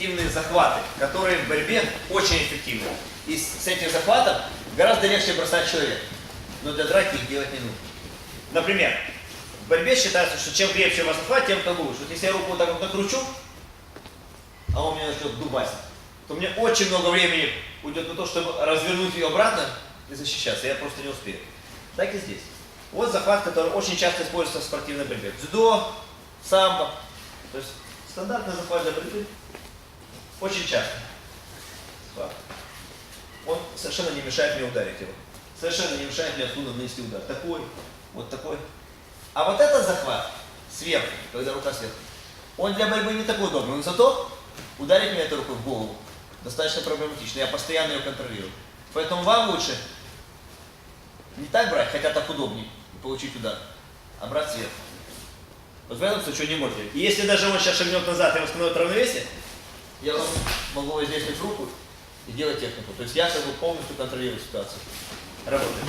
эффективные захваты, которые в борьбе очень эффективны. И с этим захватом гораздо легче бросать человека. Но для драки их делать не нужно. Например, в борьбе считается, что чем крепче вас захват, тем то лучше. Вот если я руку вот так вот накручу, а он меня начнет дубасить, то мне очень много времени уйдет на то, чтобы развернуть ее обратно и защищаться. Я просто не успею. Так и здесь. Вот захват, который очень часто используется в спортивной борьбе. Дзюдо, самбо. То есть стандартный захват для борьбы. Очень часто. Он совершенно не мешает мне ударить его. Совершенно не мешает мне оттуда нанести удар. Такой, вот такой. А вот этот захват сверху, когда рука сверху, он для борьбы не такой удобный. Но зато ударить меня этой рукой в голову достаточно проблематично. Я постоянно ее контролирую. Поэтому вам лучше не так брать, хотя так удобнее, получить удар, а брать сверху. Вот в этом случае не можете. И если даже он сейчас шагнет назад и восстановит равновесие, я могу воздействовать руку и делать технику. То есть я как бы полностью контролирую ситуацию. Работает.